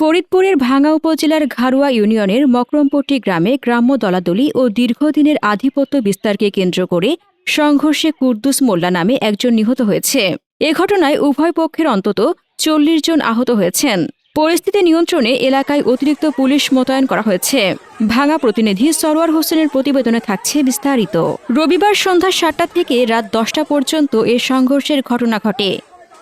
ফরিদপুরের ভাঙ্গা উপজেলার ঘারুয়া ইউনিয়নের মকরমপট্টি গ্রামে গ্রাম্য দলাদলি ও দীর্ঘদিনের আধিপত্য বিস্তারকে কেন্দ্র করে সংঘর্ষে কুর্দুস মোল্লা নামে একজন নিহত হয়েছে। এ ঘটনায় উভয় পক্ষের অন্তত চল্লিশ জন আহত হয়েছেন। পরিস্থিতি নিয়ন্ত্রণে এলাকায় অতিরিক্ত পুলিশ মোতায়েন করা হয়েছে। ভাঙা প্রতিনিধি সরোয়ার হোসেনের প্রতিবেদনে থাকছে বিস্তারিত। রবিবার সন্ধ্যা সাতটা থেকে রাত দশটা পর্যন্ত এ সংঘর্ষের ঘটনা ঘটে।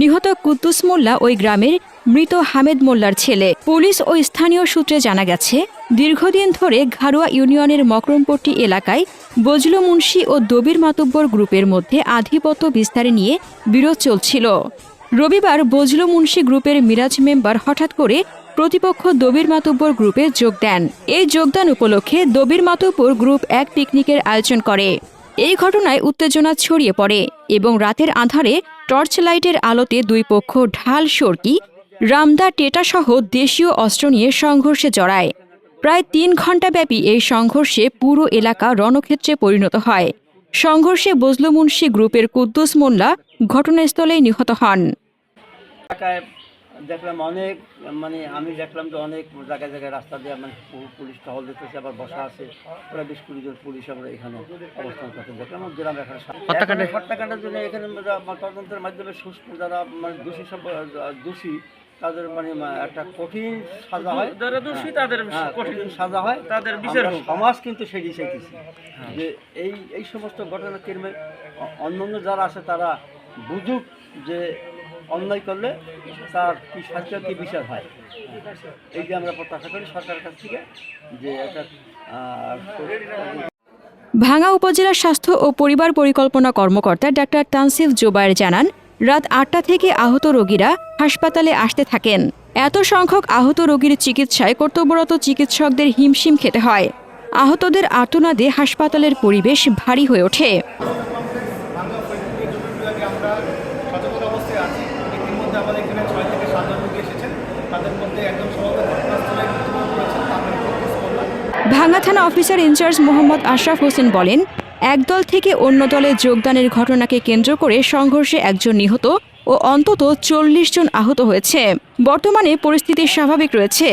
নিহত কুদ্দুস মোল্লা ওই গ্রামের মৃত হামেদ মোল্লার ছেলে। পুলিশ ও স্থানীয় সূত্রে জানা গেছে, দীর্ঘদিন ধরে ঘারুয়া ইউনিয়নের মকরমপট্টি এলাকায় বজলু মুন্সি ও দবির মাতব্বর গ্রুপের মধ্যে আধিপত্য বিস্তারে নিয়ে বিরোধ চলছিল। রবিবার বজলু মুন্সি গ্রুপের মিরাজ মেম্বার হঠাৎ করে প্রতিপক্ষ দবির মাতব্বর গ্রুপে যোগ দেন। এই যোগদান উপলক্ষে দবির মাতব্বর গ্রুপ এক পিকনিকের আয়োজন করে। এই ঘটনায় উত্তেজনা ছড়িয়ে পড়ে এবং রাতের আধারে টর্চ লাইটের আলোতে দুই পক্ষ ঢাল সরকি রামদা টেটা সহ দেশীয় অস্ত্র নিয়ে সংঘর্ষে জড়ায়। প্রায় তিন ঘণ্টাব্যাপী এই সংঘর্ষে পুরো এলাকা রণক্ষেত্রে পরিণত হয়। সংঘর্ষে বজলু মুন্সি গ্রুপের কুদ্দুস মোল্লা ঘটনাস্থলেই নিহত হন। এলাকায় দেখলাম অনেক মানে আমি দেখলাম যে অনেক জায়গায় জায়গায় রাস্তা দিয়ে মানে পুলিশ টহল দিতেছে আবার বসা আছে। প্রায় বিশ কুড়ি জন পুলিশ আমরা এখানে অবস্থান করতে দেখলাম। গ্রাম এখানে হত্যাকাণ্ডের জন্য এখানে তদন্তের মাধ্যমে সুস্থ যারা মানে দোষী সব দোষী তাদের মানে একটা কঠিন সাজা হয়। যারা দোষী তাদের হ্যাঁ, কঠিন সাজা হয়। তাদের বিচার সমাজ কিন্তু সেটি চাইতেছি যে এই এই সমস্ত ঘটনা কিরমে অন্যান্য যারা আছে তারা বুঝুক যে অন্যায় করলে তার কি শাস্তি কি বিচার হয়? এই যে আমরা প্রত্যাশা করি সরকারের কাছ থেকে যে একটা ভাঙ্গা উপজেলা স্বাস্থ্য ও পরিবার পরিকল্পনা কর্মকর্তা ডাক্তার তানসিফ জোবায়ের জানান, রাত আটটা থেকে আহত রোগীরা হাসপাতালে আসতে থাকেন। এত সংখ্যক আহত রোগীর চিকিৎসায় কর্তব্যরত চিকিৎসকদের হিমশিম খেতে হয়। আহতদের আর্তনাদে হাসপাতালের পরিবেশ ভারী হয়ে ওঠে ভাঙ্গা ফরিদপুর বিভাগে আমরা সচেতন অবস্থায় আছি। ইতিমধ্যে আমাদের এখানে ছয় থেকে সাতজন রোগী এসেছেন। তাদের মধ্যে একজন সমাগত ঘটনাস্থলে ভাঙ্গা থানা officer in charge Mohammad Ashraf Hossain বলেন এক দল থেকে অন্য দলে যোগদানের ঘটনাকে কেন্দ্র করে সংঘর্ষে একজন নিহত ও অন্তত চল্লিশ জন আহত হয়েছে। বর্তমানে পরিস্থিতি স্বাভাবিক রয়েছে।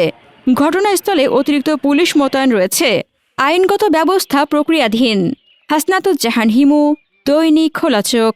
ঘটনাস্থলে অতিরিক্ত পুলিশ মোতায়েন রয়েছে। আইনগত ব্যবস্থা প্রক্রিয়াধীন। হাসনাতুজ্জাহান হিমু, দৈনিক খোলা চোখ।